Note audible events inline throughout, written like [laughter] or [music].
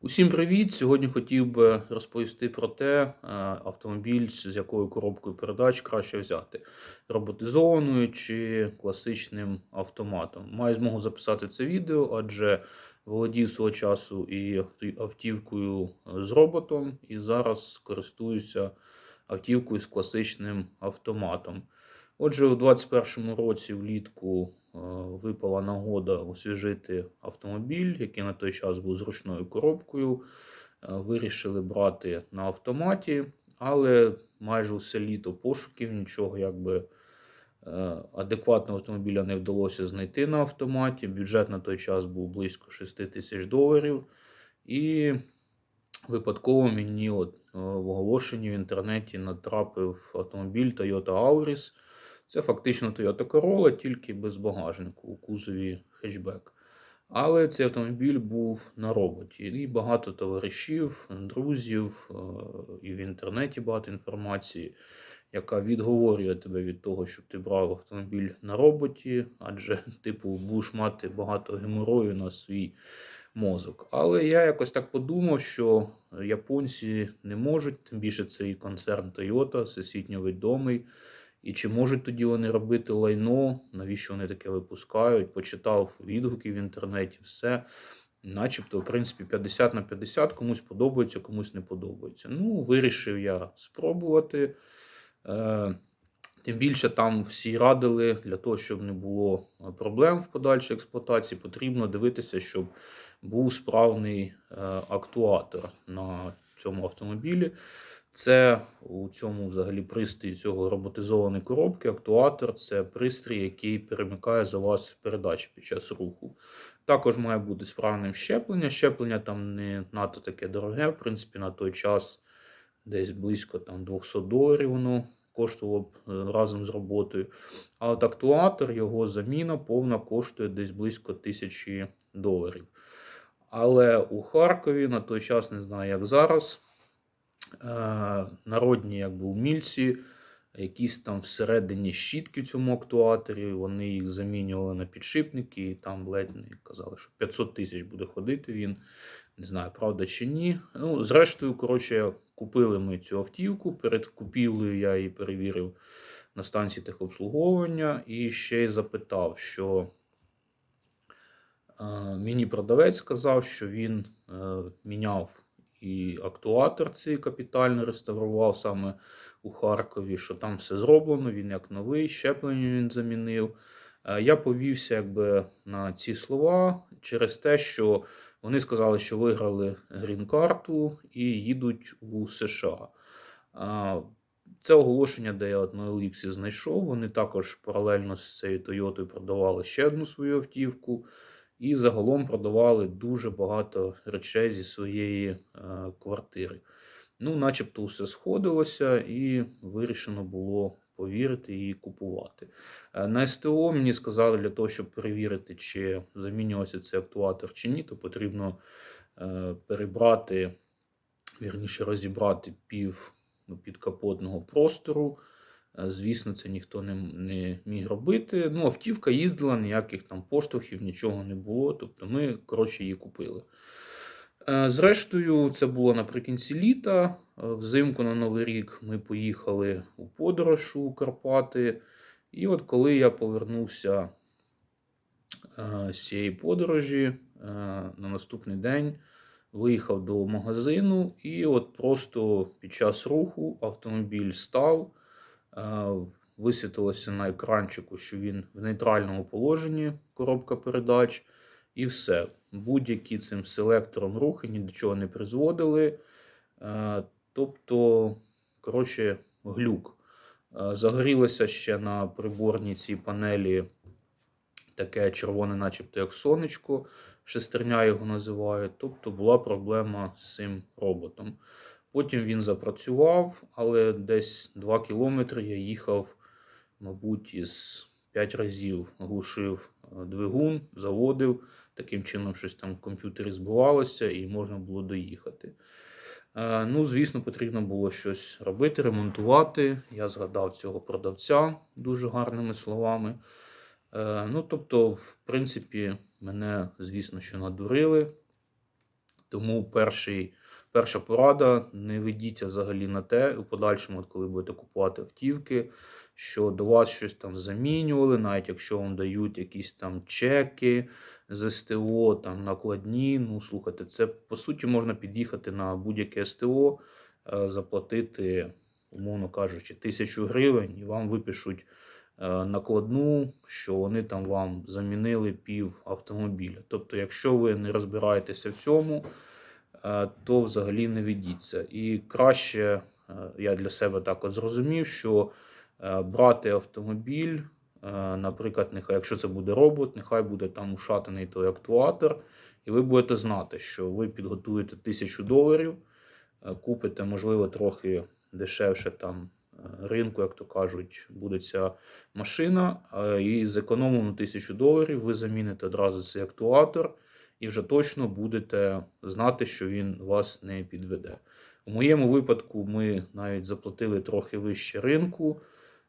Усім привіт! Сьогодні хотів би розповісти про те, е, автомобіль з якою коробкою передач краще взяти: роботизованою чи класичним автоматом. Маю змогу записати це відео, адже володів свого часу і автівкою з роботом, і зараз користуюся автівкою з класичним автоматом. Отже, у 2021 році влітку випала нагода освіжити автомобіль, який на той час був з ручною коробкою. Е, Вирішили брати на автоматі, але майже все літо пошуків нічого якби е, адекватного автомобіля не вдалося знайти на автоматі. Бюджет на той час був близько 6 тисяч доларів. І випадково мені от е, в оголошенні в інтернеті натрапив автомобіль Toyota Auris. Це фактично Toyota Corolla, тільки без багажнику у кузові хетчбек. Але цей автомобіль був на роботі. І багато товаришів, друзів, е, і в інтернеті багато інформації, яка відговорює тебе від того, щоб ти брав автомобіль на роботі, адже, [laughs] типу, будеш мати багато геморою на свій мозок. Але я якось так подумав, що японці не можуть, тим більше цей концерн Toyota, всесвітньо відомий. І чи можуть тоді вони робити лайно, навіщо вони таке випускають? Почитав відгуки в інтернеті, все. Начебто, в принципі, 50 на 50, комусь подобається, комусь не подобається. Ну, вирішив я спробувати. Е, Тим більше там всі радили для того, щоб не було е, проблем в подальшій експлуатації, потрібно дивитися, щоб був справний е, актуатор на цьому автомобілі. Це у цьому взагалі пристрій цього роботизованої коробки, актуатор це пристрій, який перемикає за вас передачі під час руху. Також має бути справним щеплення. Щеплення там не надто таке дороге, в принципі, на той час десь близько там, 200 доларів воно коштувало б е, разом з роботою. А от актуатор, його заміна повна коштує десь близько 1000 доларів. Але у Харкові на той час не знаю, як зараз. Е, Народні якби умільці, якісь там всередині щітки в цьому актуаторі, вони їх замінювали на підшипники, і там ледь не казали, що 500 тисяч буде ходити він. Не знаю, правда чи ні. Ну, зрештою, коротше, купили ми цю автівку. Перед купівлею я її перевірив на станції техобслуговування і ще й запитав, що е, мені продавець сказав, що він е, міняв і актуатор цей капітально реставрував саме у Харкові, що там все зроблено, він як новий, щеплення він замінив. Е, Я повівся якби на ці слова через те, що вони сказали, що виграли грін-карту і їдуть у США. Це оголошення, де я на Еліксі знайшов. Вони також паралельно з цією Тойотою продавали ще одну свою автівку. І загалом продавали дуже багато речей зі своєї е, квартири. Ну, начебто, все сходилося, і вирішено було повірити і купувати. Е, На СТО мені сказали, для того, щоб перевірити, чи замінювався цей актуатор чи ні, то потрібно е, перебрати, вірніше розібрати пів ну, підкапотного простору. Е, Звісно, це ніхто не, не міг робити. Ну, автівка їздила, ніяких там поштовхів, нічого не було. Тобто ми, коротше, її купили. Е, Зрештою, це було наприкінці літа. Е, Взимку на Новий рік ми поїхали у подорож у Карпати. І от коли я повернувся з цієї подорожі на наступний день, виїхав до магазину, і от просто під час руху автомобіль став. Е, Висвітилося на екранчику, що він в нейтральному положенні, коробка передач, і все. Будь-які цим селектором рухи ні до чого не призводили. Е, Тобто, коротше, глюк. Е, Загорілося ще на приборній цій панелі таке червоне, начебто як сонечко, шестерня його називають. Тобто була проблема з цим роботом. Потім він запрацював, але десь 2 кілометри я їхав, мабуть, із 5 разів глушив е, двигун, заводив. Таким чином, щось там в комп'ютері збивалося і можна було доїхати. Е, Ну, звісно, потрібно було щось робити, ремонтувати. Я згадав цього продавця дуже гарними словами. Е, Ну, тобто, в принципі, мене, звісно, що надурили. Тому перший, перша порада: не ведіться взагалі на те, у подальшому, коли будете купувати автівки, що до вас щось там замінювали, навіть якщо вам дають якісь там чеки з СТО, там накладні. Ну, слухайте, це по суті можна під'їхати на будь-яке СТО, е, заплатити, умовно кажучи, тисячу гривень, і вам випишуть е, накладну, що вони там вам замінили пів автомобіля. Тобто, якщо ви не розбираєтеся в цьому, то взагалі не ведіться. І краще е, я для себе так от зрозумів, що е, брати автомобіль, е, наприклад, нехай, якщо це буде робот, нехай буде там ушатаний той актуатор, і ви будете знати, що ви підготуєте тисячу доларів, е, купите, можливо, трохи дешевше там е, ринку, як то кажуть, буде ця машина, е, і зекономлену тисячу доларів ви заміните одразу цей актуатор, і вже точно будете знати, що він вас не підведе. У моєму випадку ми навіть заплатили трохи вище ринку.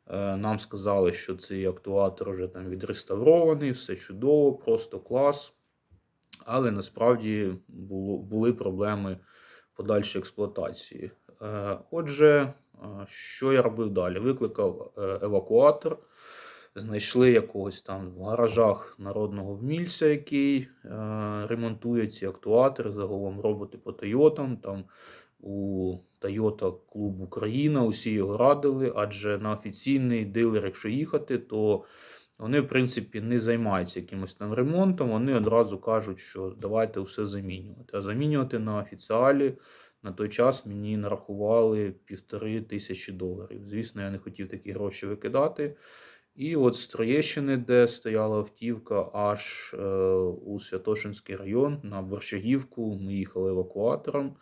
Е, Нам сказали, що цей актуатор вже там відреставрований, все чудово, просто клас. Але насправді було, були проблеми подальшої експлуатації. Е, Отже, е, що я робив далі? Викликав евакуатор, знайшли якогось там в гаражах народного вмільця, який е, ремонтує ці актуатори, загалом роботи по Тойотам. Там у Toyota Клуб Україна, усі його радили, адже на офіційний дилер, якщо їхати, то вони, в принципі, не займаються якимось там ремонтом, вони одразу кажуть, що давайте все замінювати. А замінювати на офіціалі на той час мені нарахували півтори тисячі доларів. Звісно, я не хотів такі гроші викидати. І от з Троєщини, де стояла автівка, аж е, у Святошинський район на Борщагівку, ми їхали евакуатором.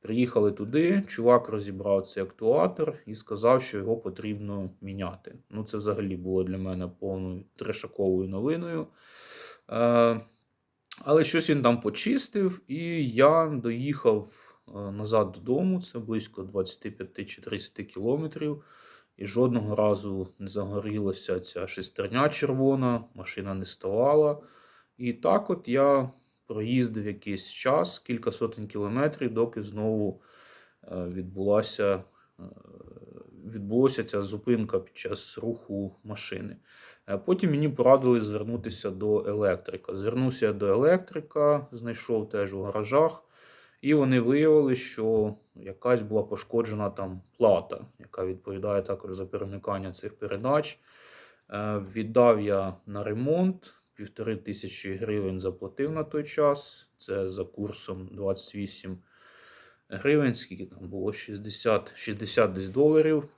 Приїхали туди, чувак розібрав цей актуатор і сказав, що його потрібно міняти. Ну, це взагалі було для мене повною трешаковою новиною. Е, але щось він там почистив, і я доїхав е, назад додому. Це близько 25 чи 30 кілометрів. І жодного разу не загорілася ця шестерня червона, машина не ставала. І так от я проїздив якийсь час, кілька сотень кілометрів, доки знову е, відбулася, е, відбулася ця зупинка під час руху машини. Е, Потім мені порадили звернутися до електрика. Звернувся до електрика, знайшов теж у гаражах, і вони виявили, що якась була пошкоджена там плата, яка відповідає також за перемикання цих передач. Е, Віддав я на ремонт півтори тисячі гривень заплатив на той час. Це за курсом 28 гривень, скільки там було 60, 60 десь доларів.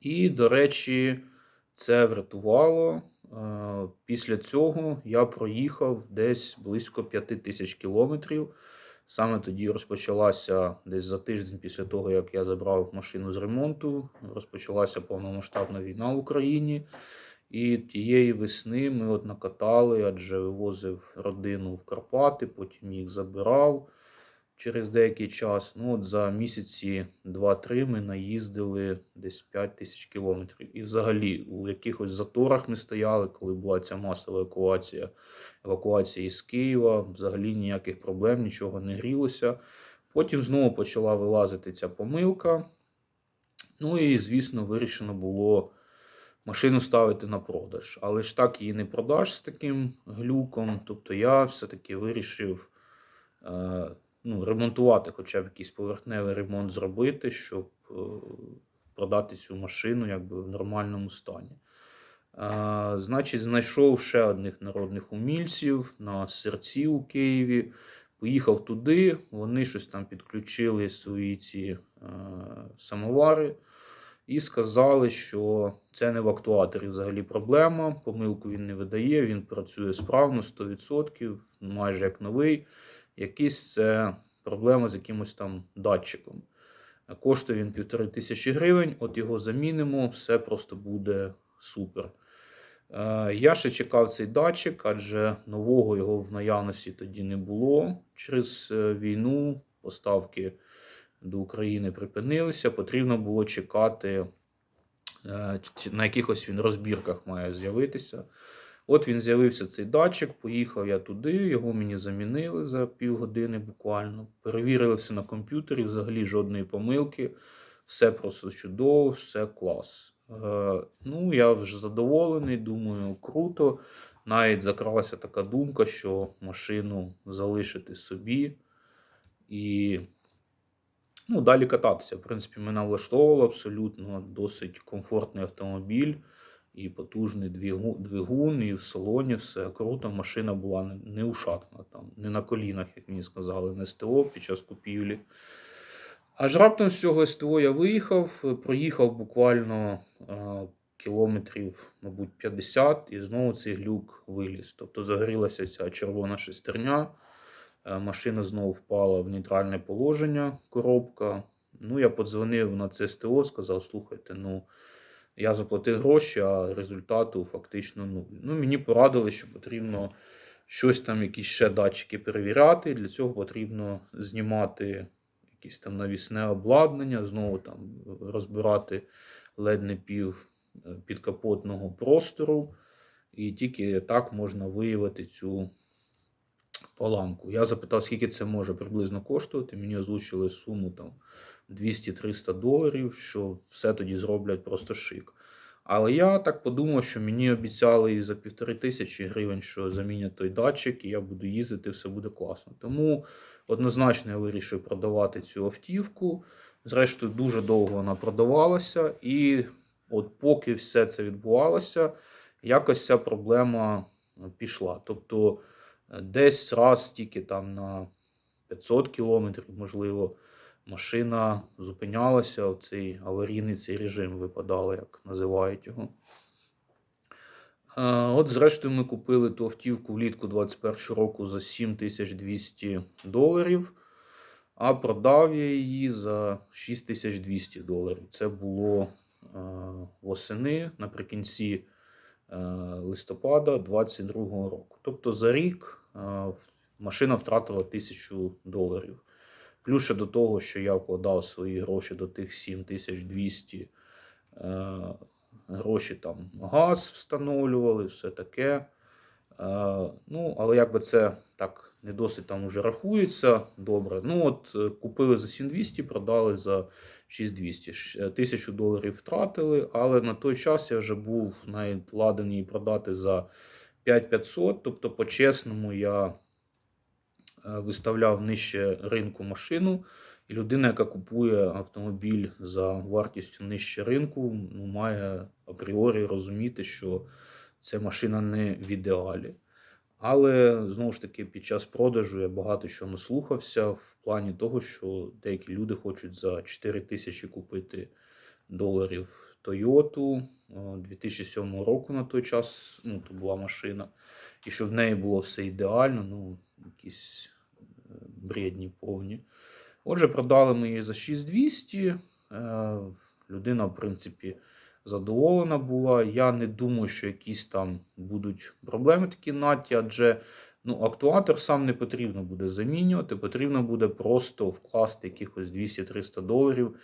І, до речі, це врятувало. Е, Після цього я проїхав десь близько 5 тисяч кілометрів. Саме тоді розпочалася десь за тиждень після того, як я забрав машину з ремонту, розпочалася повномасштабна війна в Україні. І тієї весни ми от накатали, адже вивозив родину в Карпати, потім їх забирав через деякий час. Ну, от за місяці 2-3 ми наїздили десь 5 тисяч кілометрів. І взагалі у якихось заторах ми стояли, коли була ця масова евакуація, евакуація із Києва. Взагалі ніяких проблем, нічого не грілося. Потім знову почала вилазити ця помилка. Ну і, звісно, вирішено було машину ставити на продаж. Але ж так її не продаш з таким глюком. Тобто я все-таки вирішив е, ну, ремонтувати, хоча б якийсь поверхневий ремонт зробити, щоб е, продати цю машину якби в нормальному стані. Е, значить, знайшов ще одних народних умільців на серці у Києві. Поїхав туди, вони щось там підключили свої ці е, самовари і сказали, що це не в актуаторі взагалі проблема. Помилку він не видає, він працює справно 100%, майже як новий. Якісь це проблема з якимось там датчиком. Коштує він півтори тисячі гривень, от його замінимо, все просто буде супер. Е, Я ще чекав цей датчик, адже нового його в наявності тоді не було. Через е, війну поставки до України припинилися. Потрібно було чекати, е, на якихось він розбірках має з'явитися. От він з'явився цей датчик, поїхав я туди, його мені замінили за півгодини буквально. Перевірили все на комп'ютері, взагалі жодної помилки. Все просто чудово, все клас. Е, ну, я вже задоволений, думаю, круто. Навіть закралася така думка, що машину залишити собі і ну, далі кататися. В принципі, мене влаштовувало абсолютно досить комфортний автомобіль і потужний двигун, і в салоні все круто. Машина була не- не ушатна, там, не на колінах, як мені сказали, на СТО під час купівлі. Аж раптом з цього СТО я виїхав, проїхав буквально е, кілометрів, мабуть, 50, і знову цей глюк виліз. Тобто загорілася ця червона шестерня, е, машина знову впала в нейтральне положення, коробка. Ну, я подзвонив на це СТО, сказав: слухайте, ну. Я заплатив гроші, а результату фактично нуль. Ну, мені порадили, що потрібно щось там, якісь ще датчики перевіряти. Для цього потрібно знімати якесь там навісне обладнання, знову там розбирати ледь не пів е, підкапотного простору. І тільки так можна виявити цю поламку. Я запитав, скільки це може приблизно коштувати. Мені озвучили суму там 200-300 доларів, що все тоді зроблять просто шик. Але я так подумав, що мені обіцяли і за півтори тисячі гривень, що замінять той датчик, і я буду їздити, все буде класно. Тому однозначно я вирішив продавати цю автівку. Зрештою, дуже довго вона продавалася, і от поки все це відбувалося, якось ця проблема пішла. Тобто десь раз тільки там на 500 кілометрів, можливо, машина зупинялася в цей аварійний цей режим випадала, як називають його. От, зрештою, ми купили ту автівку влітку 21 року за 7200 доларів, а продав я її за 6200 доларів. Це було восени наприкінці листопада 22 року. Тобто за рік машина втратила 1000 доларів. Плюс ще до того, що я вкладав свої гроші до тих 7200 е, гроші там газ встановлювали, все таке. Е, ну, але якби це так не досить там уже рахується добре. Ну, от е, купили за 7200, продали за 6200. Щ- е, Тисячу доларів втратили, але на той час я вже був навіть ладен її продати за 5500. Тобто, по-чесному, я е, виставляв нижче ринку машину. І людина, яка купує автомобіль за вартістю нижче ринку, ну, має апріорі розуміти, що ця машина не в ідеалі. Але знову ж таки, під час продажу я багато чого наслухався в плані того, що деякі люди хочуть за 4 тисячі купити доларів Toyota 2007 року на той час. Ну, то була машина. І щоб в неї було все ідеально, ну, якісь е, бредні повні. Отже, продали ми її за 6200. Е, Людина, в принципі, задоволена була. Я не думаю, що якісь там будуть проблеми такі наті, адже ну, актуатор сам не потрібно буде замінювати, потрібно буде просто вкласти якихось 200-300 доларів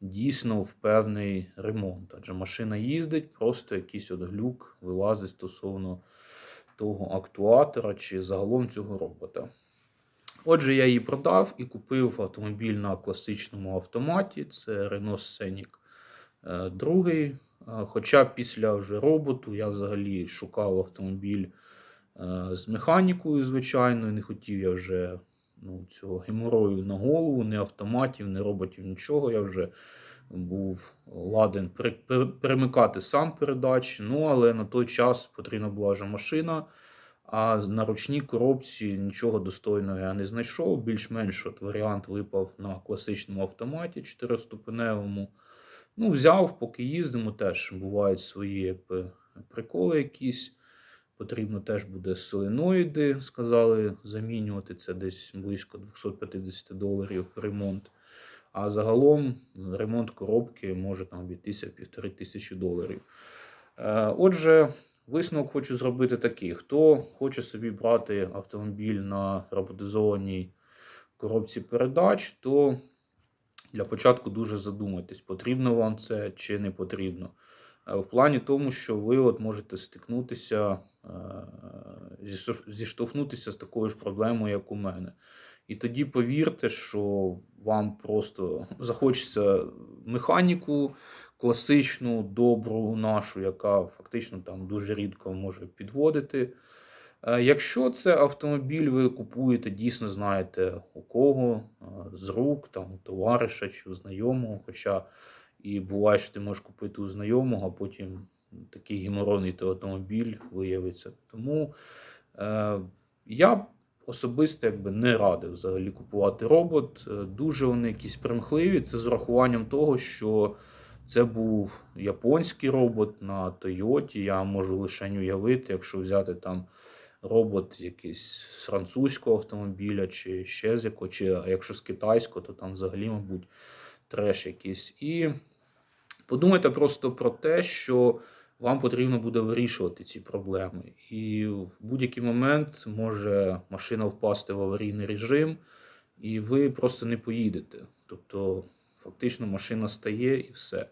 дійсно в певний ремонт. Адже машина їздить, просто якийсь от глюк вилазить стосовно того актуатора чи загалом цього робота. Отже, я її продав і купив автомобіль на класичному автоматі. Це Renault Scenic е, другий. Е, Хоча після вже роботу я взагалі шукав автомобіль е, з механікою, звичайно, не хотів я вже ну, цього геморою на голову, ні автоматів, ні роботів, нічого. Я вже був ладен при- при- перемикати сам передачі. Ну, але на той час потрібна була вже машина. А на ручній коробці нічого достойного я не знайшов. Більш-менш от варіант випав на класичному автоматі чотириступеневому. Ну, взяв, поки їздимо, теж бувають свої приколи якісь. Потрібно теж буде соленоїди, сказали, замінювати це десь близько 250 доларів ремонт. А загалом ремонт коробки може там обійтися півтори тисячі доларів. Е, Отже, висновок хочу зробити такий: хто хоче собі брати автомобіль на роботизованій коробці передач, то для початку дуже задумайтесь, потрібно вам це чи не потрібно. Е, В плані тому, що ви от можете стикнутися зіштовхнутися з такою ж проблемою, як у мене. І тоді повірте, що вам просто захочеться механіку класичну, добру нашу, яка фактично там дуже рідко може підводити. Е, Якщо це автомобіль, ви купуєте, дійсно знаєте у кого, е, з рук, там, у товариша чи у знайомого. Хоча і буває, що ти можеш купити у знайомого, а потім такий геморройний той автомобіль виявиться. Тому е, я особисто якби не радив взагалі купувати робот. Е, Дуже вони якісь примхливі. Це з урахуванням того, що це був японський робот на Тойоті. Я можу лише уявити, якщо взяти там робот якийсь з французького автомобіля, чи ще з якого, чи а якщо з китайського, то там взагалі, мабуть, треш якийсь. І подумайте просто про те, що вам потрібно буде вирішувати ці проблеми. І в будь-який момент може машина впасти в аварійний режим, і ви просто не поїдете. Тобто, фактично, машина стає і все.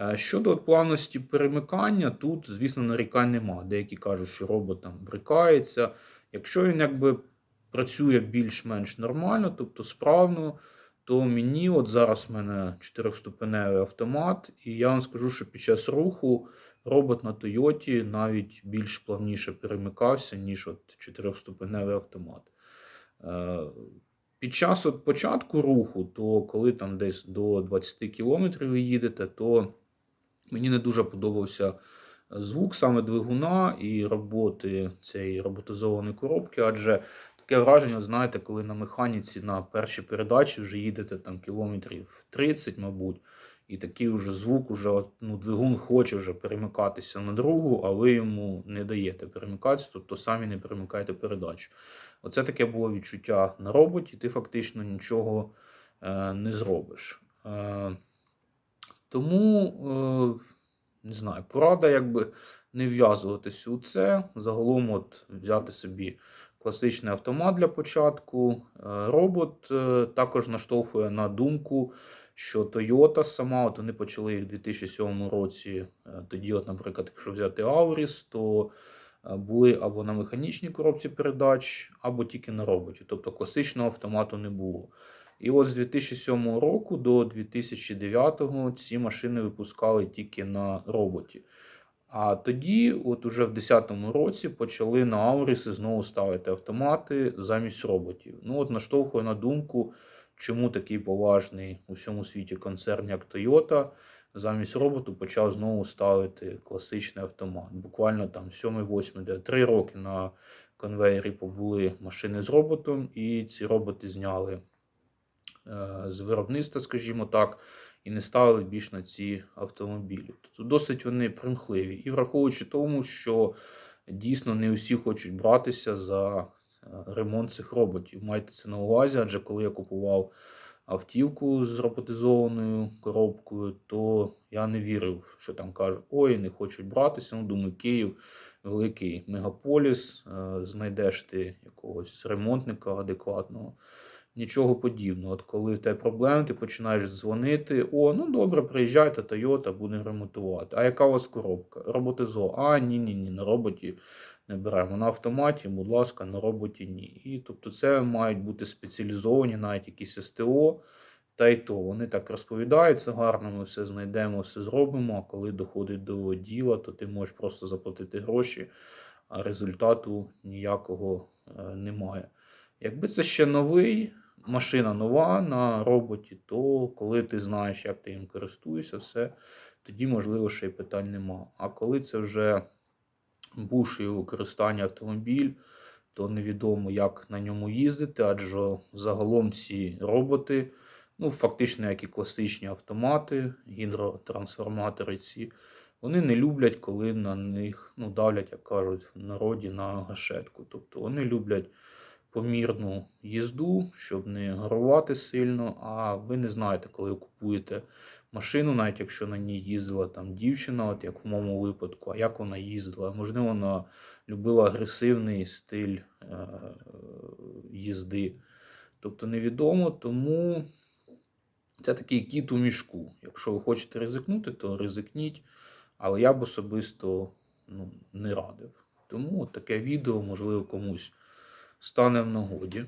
Е, Щодо плавності перемикання, тут, звісно, нарікань нема. Деякі кажуть, що робот там брикається. Якщо він якби працює більш-менш нормально, тобто справно, то мені от зараз в мене чотирьохступеневий автомат, і я вам скажу, що під час руху робот на Тойоті навіть більш плавніше перемикався, ніж от чотирьохступеневий автомат. Е, Під час от початку руху, то коли там десь до 20 км ви їдете, то мені не дуже подобався звук саме двигуна і роботи цієї роботизованої коробки, адже таке враження, знаєте, коли на механіці на першій передачі вже їдете там кілометрів 30, мабуть, і такий вже звук, уже, ну, двигун хоче вже перемикатися на другу, а ви йому не даєте перемикатися, тобто самі не перемикаєте передачу. Оце таке було відчуття на роботі, ти фактично нічого е, не зробиш. Е, тому, е, не знаю, порада якби не вв'язуватися у це. Загалом от взяти собі класичний автомат для початку. Е, Робот е, також наштовхує на думку, що Toyota сама, от вони почали їх у 2007 році. е, Тоді, от, наприклад, якщо взяти Auris, то е, були або на механічній коробці передач, або тільки на роботі. Тобто класичного автомату не було. І от з 2007 року до 2009 ці машини випускали тільки на роботі. А тоді, от уже в 2010 році, почали на Ауріси знову ставити автомати замість роботів. Ну от наштовхує на думку, чому такий поважний у всьому світі концерн, як Toyota, замість роботу почав знову ставити класичний автомат. Буквально там 7-8, де 3 роки на конвейері побули машини з роботом, і ці роботи зняли е, з виробництва, скажімо так, і не ставили більш на ці автомобілі. Тобто досить вони примхливі. І враховуючи тому, що дійсно не усі хочуть братися за ремонт цих роботів. Майте це на увазі, адже коли я купував автівку з роботизованою коробкою, то я не вірив, що там кажуть, ой, не хочуть братися. Ну, думаю, Київ великий мегаполіс, е, знайдеш ти якогось ремонтника адекватного. Нічого подібного. От коли в тебе проблеми, ти починаєш дзвонити. О, ну добре, приїжджайте, Toyota, будемо ремонтувати. А яка у вас коробка? Роботизо. А, ні, ні, ні, на роботі не беремо. На автоматі, будь ласка, на роботі ні. І тобто це мають бути спеціалізовані навіть якісь СТО. Та й то вони так розповідають, це гарно, ми все знайдемо, все зробимо. А коли доходить до діла, то ти можеш просто заплатити гроші, а результату ніякого е, немає. Якби це ще новий, машина нова на роботі, то коли ти знаєш, як ти їм користуєшся, все, тоді, можливо, ще й питань нема. А коли це вже бувший у використанні автомобіль, то невідомо, як на ньому їздити, адже загалом ці роботи, ну, фактично, як і класичні автомати, гідротрансформатори ці, вони не люблять, коли на них ну, давлять, як кажуть в народі, на гашетку. Тобто вони люблять помірну їзду, щоб не гарувати сильно. А ви не знаєте, коли купуєте машину, навіть якщо на ній їздила там дівчина, от як в моєму випадку, а як вона їздила. Можливо, вона любила агресивний стиль е- їзди. Тобто невідомо, тому це такий кіт у мішку. Якщо ви хочете ризикнути, то ризикніть. Але я б особисто ну, не радив. Тому таке відео, можливо, комусь стане в нагоді.